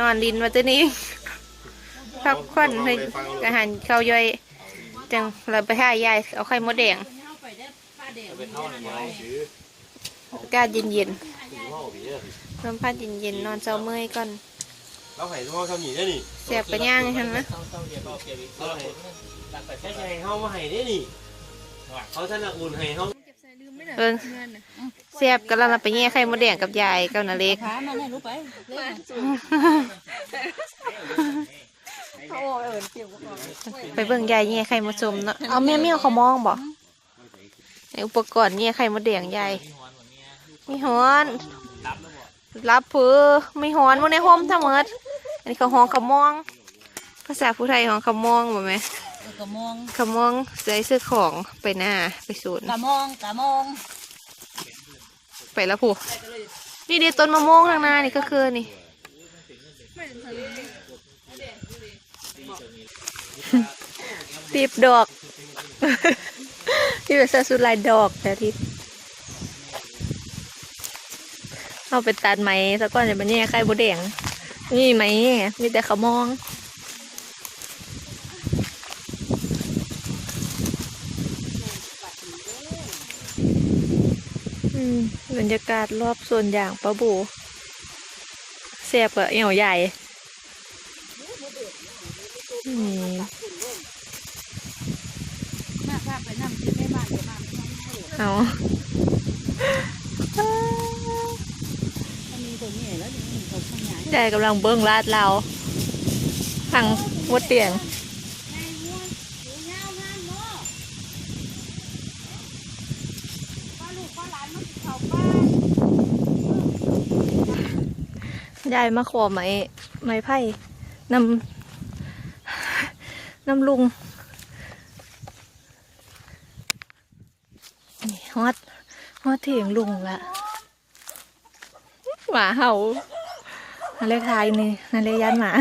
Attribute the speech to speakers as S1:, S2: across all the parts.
S1: นอนดินมาตัวนี้พักผ่อนให้อาหารข้าวย่อยจังเราไปให้ยายเอาไข่มดแดง
S2: เป็นเท่าไหร่ซื้อ
S1: อากาศเย็น
S2: ถึงห้องผีเด้อ
S1: ๆลมพัดเย็นๆนอนเช้าเมื่อยก่อน
S2: เราให้ห้องทำหนีได้นี่
S1: เสียบไปย่างฉันนะ
S2: เราให้แค่ให้ห้องมาให้ได้นี่เขาท่านอุ่นให้ห้อง
S1: เบิ่งเสียบกำลังเราไปแย่ไข่มดแดงกับยายกับนาเล็ก
S3: ขามาเนี่ยรู้ไปเล่น
S1: ไปเบิ่งยายแย่ไข่มดชมเนาะเอาแม่เมี่ยวเขามองบ่ไออุปกรณ์แย่ไข่มดแดงยายมีหอนรับเพื่อไม่หอนมันในห้องทั้งหมดอันนี้เขาห้องเขามอง ภาษาผู้ไทยของเขามองบ่ไหม
S3: กะมอง
S1: เขามองใส่เสื้อของไปหน้าไปศูนย์
S3: กะมองกะมอง
S1: ไปแล้วผู้นี่เดียวต้นมะม่วงทางหน้านี่ก็คือนี่ตีบดอกที่เป็นเสื้อสุดลายดอกแต่ที่เอาไปตัดไหมสักก้อนจะเป็นแย่ไข่บดแดงนี่ไหมมีแต่เขามอง บรรยากาศรอบส่วนอย่างปะบูเสียบกับเอี่ยวใหญ่
S3: เอาได้
S1: กำลังเบิ้งลาดเราหังวัดเตียง ยายมาขอไม้ไม้ไผ่นำนำลุงนี่ฮอดฮอดเถียงลุงละหมาเห่านั่นเลท้ายนี่นั่นเลขยันหมา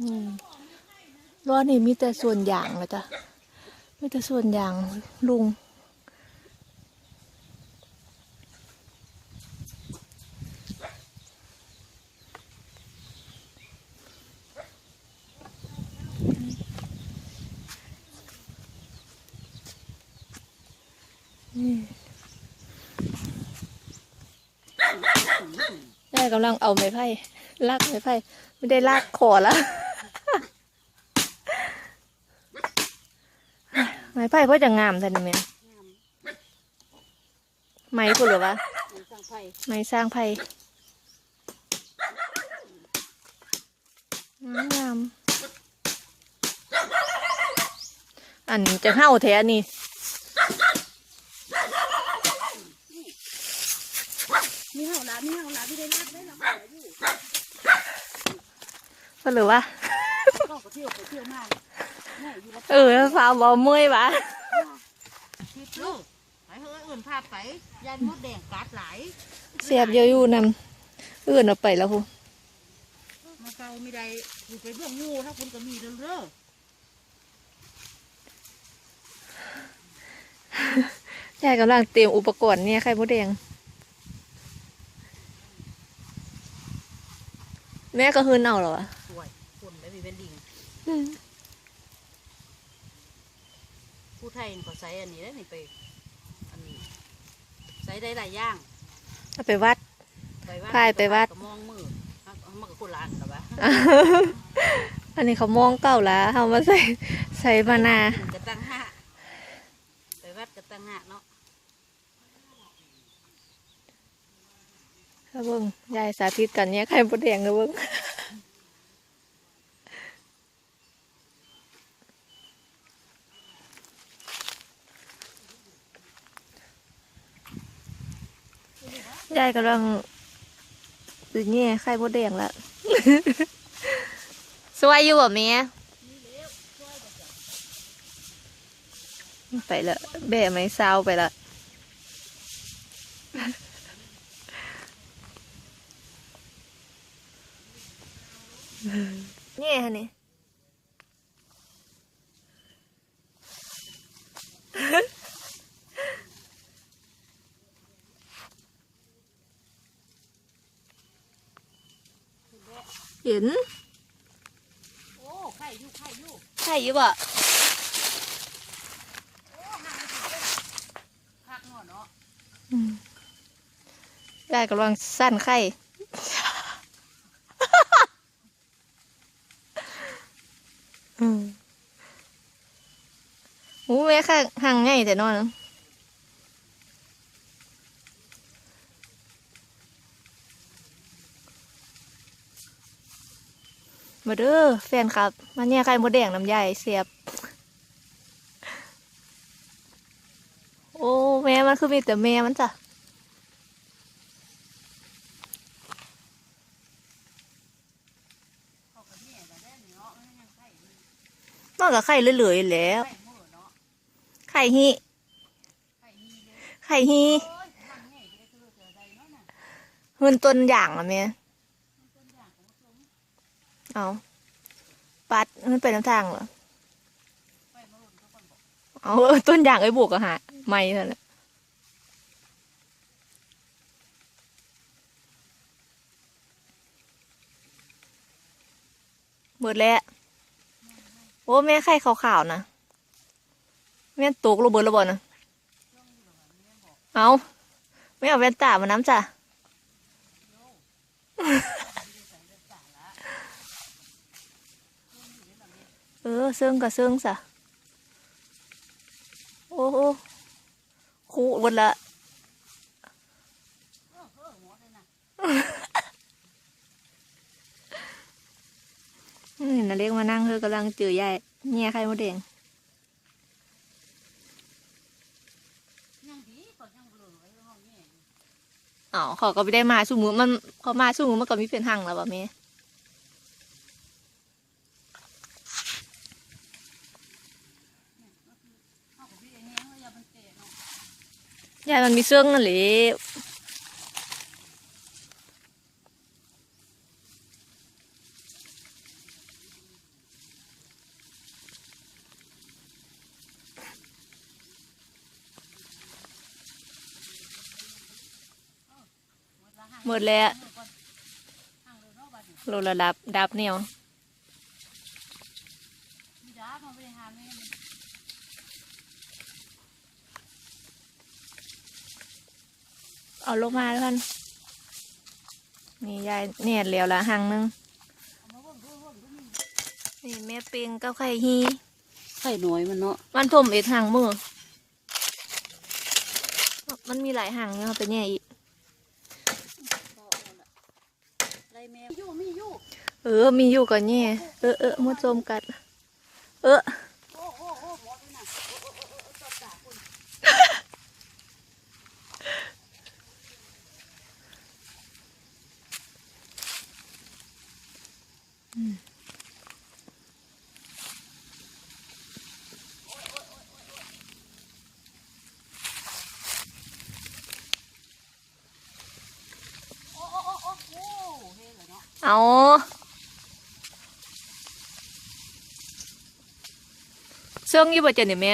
S1: อืมรอดนี่มีแต่ส่วนอย่างแล้วจ้ะ มีแต่ส่วนอย่างลุง แม่กำลังเอาไม้ไผ่ลากไม้ไผ่ไม่ได้ลากคอแล้ว ไม้ไผ่เพื่อจะงามแต่นี่แม่ไม้พูดหรือวะ
S3: ไม้
S1: สร้างไผ่งาม อันจะเห่าแท้นี่
S3: มีเห่าหลามีเห่าหลานที่ได้รับได้หรับ
S1: พูดหรือวะ
S3: ก็ไปเที่ยวไปเที่ยวมาแม่อยู่รับ
S1: เออฟ้าวบอเมื่อยวะ
S3: ทิพย์ลูกไปเฮ้ยอื่นพาไปยันมดแดงกัดหลาย
S1: เสียบเยอะอยู่นำอื่นเอาไปแล้วพู
S3: มาเกาไม่ได้อยู่ไปเบื้องงูถ้าคุณก็มีเด้อเด้อยา
S1: ยกำลังเตรียมอุปกรณ์เนี่ยไข่มดแดง แม่ก็ฮืนเอาเหรอวะ
S3: สวยคนได้มีเป็นดิงผู้ ไทยก็ใส่อันนี้ได้นี่ไปอันนี้ใส่ได้หลายอย่าง
S1: เอาไปวัด
S3: ไปวัด
S1: พายไปวัด
S3: ก็มองมือเอามากับคนละอันกับว่า
S1: อันนี้เขามองเก่าแล้วเอามาใส่ใส่มานา
S3: กระตังห้าไปวัดกระตังห้าเนาะ
S1: ถ้าเบิ้งยายสาธิตกันเนี่ยไข่มดแดงนะเบิ้ง ยายกำลังดูเนี่ยไข่มดแดงละสวยอยู่บ่แม่ไปละแบะไม้เศร้าไปละเนี่ฮะนี่ เห็น
S3: โอ้ไข่อยู่ไข่อยู่
S1: ใช่อยี่บ่
S3: โอ้ห่างสิเป็นคักเนาะเนาะ
S1: ยายกำลังสั้นไข่อืมโอ้แม่ค่ะห่างใหญ่แต่นอน มาเด้อแฟนครับ มาเนี่ยไข่มดแดงน้ำใหญ่เสียบ โอ้แม่มันคือมีแต่แม่มันจ้ะ
S3: เขากับแม่แต่ได้เนาะมันยังไข่อยู่
S1: นอกจากไข่เหลือยๆแล้ว
S3: ไข่มือเนาะ
S1: ไข่ฮี
S3: ไข่มีเลย
S1: ไข่ฮี
S3: โอ้ยห่างไงจะได้คือเจอใดเนาะน่ะ
S1: มันต้นอย่างละแม่
S3: มันต้นอย่างของสม
S1: เอาปัดมันเป็นน้ำทางเหรอ
S3: เอา
S1: ต้นอย่างไอ้บวกอะหาไม่นั่นแหละเบิดแล้ว โอ้แม่ไข่ขาวๆนะแม่ตกลงเบิดแล้วบ่นะเอาไม่เอาแว่นตามาน้ำจ้ะ ออซึ่งกับซึ่งสะโอ้โหคูหมดละ
S3: เออเออหัวเลยนะ
S1: นี่นาเล็กมานั่งเธอกำลังเจอใหญ่เนี่ยใครมดแดง
S3: ยังดีก่อนยังเบลอไว้ห้องนี่
S1: อ๋อเขาก็ไม่ได้มาสู้มือมันเขามาสู้มือมันก็มีเป็นหังแล้วป่ะแม่
S3: เอาของพี่เองแห้งแล้วอย่ามันเตะเนาะ
S1: ยายมันมีเสื้องนั่นแหละหมดแล้ว
S3: ห่างเล
S1: ละดับ ดับเนี่ย
S3: มีดาบมาไปหาแม่มัน
S1: เอาลงมาแล้วกันนี่ยายเนี่ยเหลียวละหังหนึง
S3: เอามาเบิ่งดูเบิ่งดูนี่
S1: นี่แม่เปียงกับไข่ฮี
S3: ไข่น้อยมันเนาะ
S1: มันถมเอ็ดหังมือมันมีหลายหังเนี่ยเป็นแง่อีก
S3: ไรแม่อยู่มีอยู่
S1: เออมีอยู่ก่อนแง่เออเออมดโจมกัด เออ
S3: โอ้โอ้โอ้หัวด้วยนะโอ้โอ้โอ้โอ้จับจ่าคุณ โอ้โอ้โอ้โอ้โอ้เฮ้ยเลยเนาะ
S1: เอา เชื่องอยู่บ่เจนเนี่ยแม่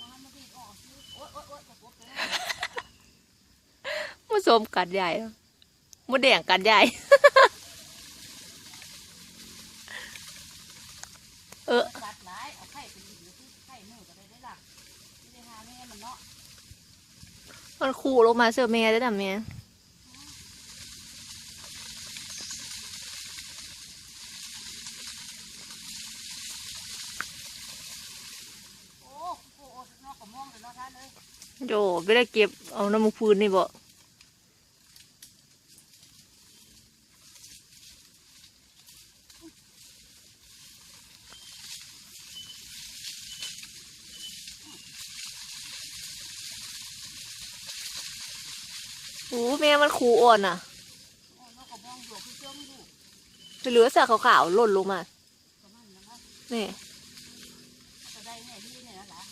S3: มันมาดีดออกสิโอ้ยโอ้ยโอ้ยจะปวดเลย
S1: มกัดใหญ่อะมดแดงกัดใหญ่เออ
S3: มัน
S1: ขู่ลงมาเสือแม่ได้แต่แม่
S3: โอ้โหโอ้นอกกับมองเลยเนาะท่านเลย
S1: โยไม่ได้เก็บเอาน้ำมันพื้นนี่บ่โอ้แม่มันขู่อ่อนอะ
S3: เจ้าไม่รู้
S1: ไปเหลือเสือขาวๆหล่นลงมา
S3: ประมาณนั้นนะ
S1: นี่
S3: จะได้แม่ที่เนี่ยนะหลาน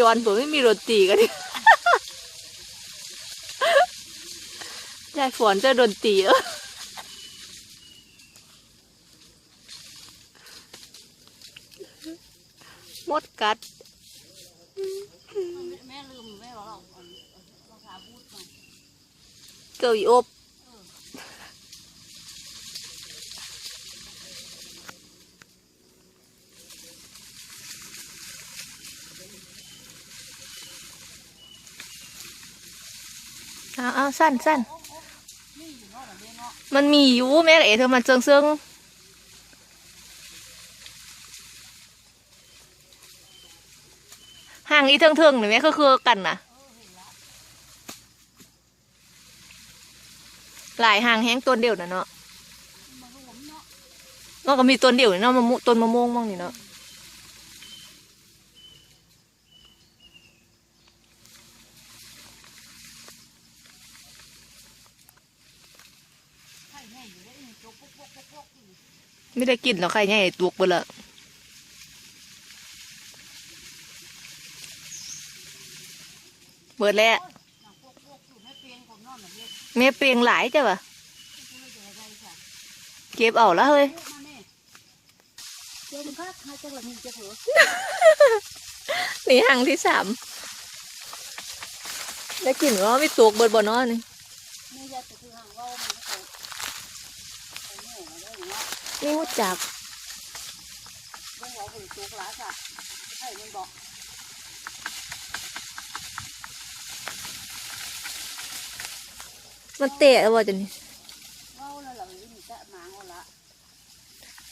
S1: ย้อนผื่อไม่มีโรตีกันดิยายฝนจะโดนตีเออมดกัด
S3: แม่ลืมแม่บอกเราเราบูทมา
S1: เกาอีอบ เอาเอาสั้นสั้นมันมีอยู่แม่เอ๋เธอมาเจิงเซิงห่างอีเทิงเทิงหรือแม่ก็คือกันนะหลายห่างแห้งต้นเดียวนะเนาะ
S3: มารา
S1: ก็มีต้นเดียวเนาะมะม่วงต้นมะม่วงมั่งนี่เนาะ
S3: ไข่แม่อยู่ได้นี่โจ๊กปุ๊กปุ๊กปุ๊กปุ๊กอยู่
S1: ไม่ได้กินหรอกใครเนี่ยตัวกเบละเบิดแล้ว
S3: แม่เปียงผม
S1: เปียงหลายจ้ะวะ
S3: กูเลยจะอะไรค่ะ
S1: เก็บเอาแล้วเฮ้ย
S3: มาแม่เจ้ามันก็หาจังหวะนี้จะเหรอ
S1: นี่ห่างที่สามได้กินว่าไม่ตัวกเบิดบ่เนอนี่
S3: แม่ยาจะคือห่างว่ก็เอาเอาแม่มาได้หรือว่า
S1: นี่หูจัก
S3: เรื่องเราเป็นตัวกลาค่ะไข่มันบอก
S1: มันเตะเอาว่าจังนี่
S3: ว่าแล้วเราอยู่นี่จะหมาเอาละ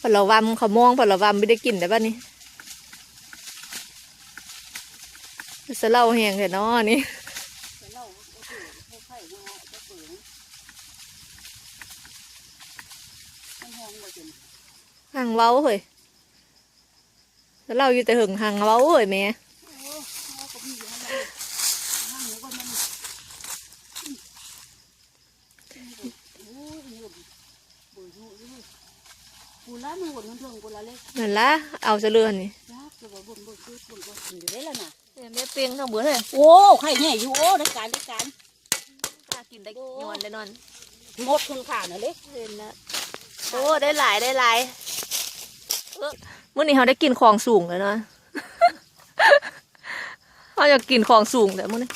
S1: พอเราวำเขามองพอเราวำไม่ได้กินได้ป่ะนี่สะเล่าแหงแต่นอนี่
S3: แต่เราโอเคพวกไข่เนาะจะฝืนมันหอมกว่าจน
S1: ห่างเว้าเฮ้ยสะเล่าอยู่แต่หึงห่างเว้าเฮ้ยแม่
S3: โอ้เราก็มีอยู่ให้เราห้างหนูก็มันโอ้ยนี่ก็บุยหูนี่กูละมันหวนเงินเถิงกูละเล็ก
S1: นั่นละเอาซะเรือนนี่
S3: ยากจะบอกบุญบุญคือบุญบุญอยู่ได้แล้วน่ะ
S1: แม่เปลียงทั้งเบิดเลย
S3: โอ้ไข่แห่อยู่โอ้ได้การได้การ
S1: กล้ากินได้ยอนได้นอน
S3: หมดคุณข่าน่ะเล็ก
S1: เห็นแล้วโอ้ได้หลายได้หลาย เออมื่อนี้เขาได้กินของสูงแล้วเนาะเขาอยากกินของสูงแต่มื่อนี้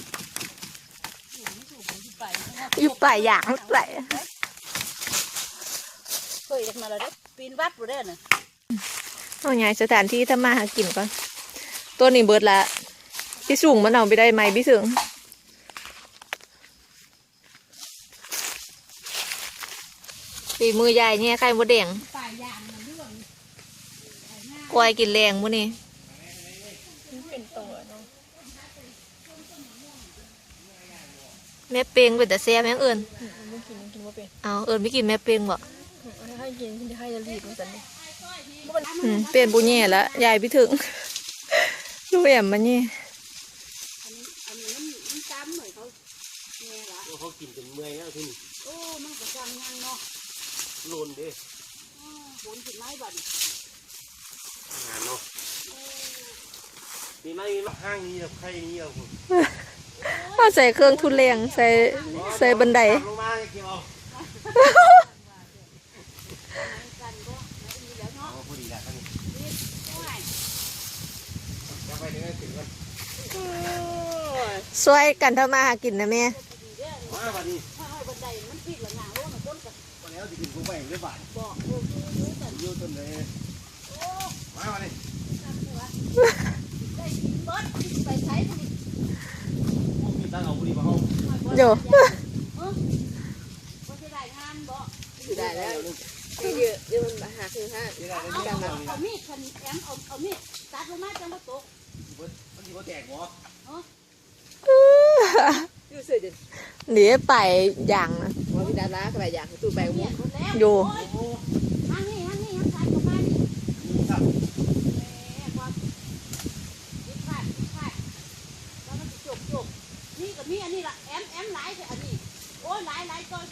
S1: อยู่ป่ายอย่างไร
S3: เคยมาแล้วเด้ปีนวัดบ่ได้น่ะ
S1: เอาไงสถานที่ทำมาหากินก่อนตัวนี้เบิดละพี่สูงมันเอาไปได้ไหมพี่สึงฝีมือยายเนี่ยไข่มดแดง
S3: ป่าย่างมันเรื่อง
S1: กวยกินแรงมื้อนี้แม่เปงเป็นแต่แซ่บแม่งเอิญ
S4: ไม่กินกินว่าเป็น
S1: เอาเอิญไม่กินแม่เปงบ่
S4: ให้กินที่ให้จะรีบมาสันนี่
S1: อืมเปลี่ยนปุญแย่ละยายพี่ถึงลูกแอมมาเนี่ย
S3: อันนี้อันนี้มันมันจำหน่อยเขาแง่ละ
S2: เขากินจนเมื่อยแล้วที่นี่
S3: โอ้มันก็จำยังเนาะ
S2: โลนเด้
S3: อ้อฝนสิไม้บัดนี้
S2: อาหารเนาะมีไหมมีไหมห้างนี้ กับใครนี้กับผม
S1: เอาใส่เครื่องทุนแรงใส่ใส่บันได
S2: ลงมาเกี่ยวเอา
S3: กันก็ไม่มีแล้วเนาะ
S2: เอาพอดีแล้วท่าน
S3: นี่โอ้ย
S2: จะไปถึงไหนถึงกัน
S1: ช่วยกันทำมาหากินนะแม่
S3: ดีเด้อ
S2: มาบัดนี้
S3: ถ้าให้บันไดมันผิดละหนาโอ้น่ะต้นกับ
S2: วันแล้วจะกินกุ้งไปได้บาท
S3: บอกโอ้ยรู้แต่
S2: อยู่ต้นเลยมาบัดนี้
S3: ทำตัวได้กินเบิด
S2: อาพอดีมาเอา
S1: โย
S3: เออบ่สิได้งานบ่
S4: ได้แล้วคือเยอะเดี๋ยวมันหักคือห้า
S3: เอา
S2: ได้
S3: เอา
S2: ยังไง
S3: เอามีดคันแอมเอาเอามีดตัดลงมาจังบ่ตก
S2: มันที่เขาแตกหัว
S4: อยู่เสร็จเดี๋ยว
S1: เดี๋ยวไปอย่างนะ
S4: พี่ดาราไปอยากตู้แบง
S3: เนี่
S4: มุ
S3: ย
S4: ก
S3: หมดแล้ว
S1: โย
S3: โอ้ย
S2: ร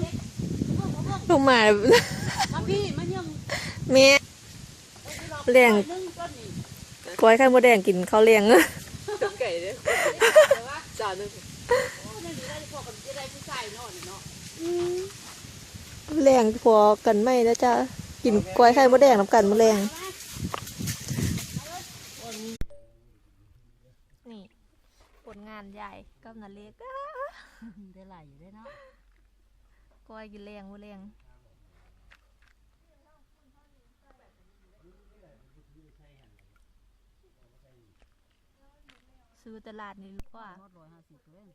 S3: เล็กเบิ่งเบิ่ง
S1: ลงมา
S3: มาพี่มันยัง
S1: แม่
S3: เลี้ย
S1: ง
S3: กวยนึ่งก้อนนี่
S1: กวยไข่มดแดงกินข้าวเลี้ยง
S4: ต้มไก่เนี่ย
S3: แต่ว่า
S4: จานนึง
S3: โอ้ยนั่นนี่ได้พวกันได้ผู้ชายเนาะนี่เนาะ
S1: แรงพอกันไหมนะจ๊ะกินกล้วยไข่มดแดงน้ำกันมดแรง นี่ ผลงานใหญ่กับนาเล็ก
S3: ได้หลายอยู่ได้เนาะ
S1: กล้วยกินแรงมดแรงซื้อตลาดนี่หรือว่า
S3: ฮอดร้อยห้าสิบเลย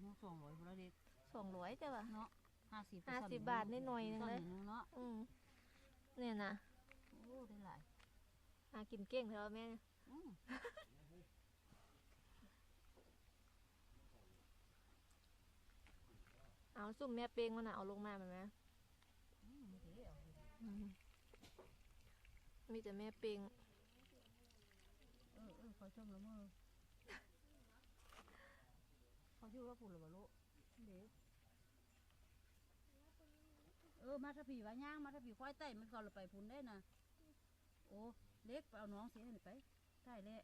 S3: เนาะสองร้อยพอดี
S1: สองร้อยจ้ะป่ะ
S3: เนาะห้าสิบ
S1: ห้าสิบบาทนิดหน่อยนึงเลย
S3: เนาะ
S1: อืมเนี่ยนะ
S3: โอ้ได้หลาย
S1: หากินเก่งเถอะแม่
S3: อืม
S1: เอาซุ่มแม่เป้งมันน่ะเอาลงมาไหมแม่
S3: อืมเดี๋ยว
S1: อืมมีแต่แม่เป้ง
S3: เออเออขอชมละเมอเขาชื่อว่าปุ่นหรือว่าลูกเดี๋ยวเออ มาถ้าผีว่าย่าง มาถ้าผีควายไต่มันก่อนเราไปพุ่นได้นะโอ้ เล็กไปเอาน้องเสียให้หน่อยไป ได้แล้ว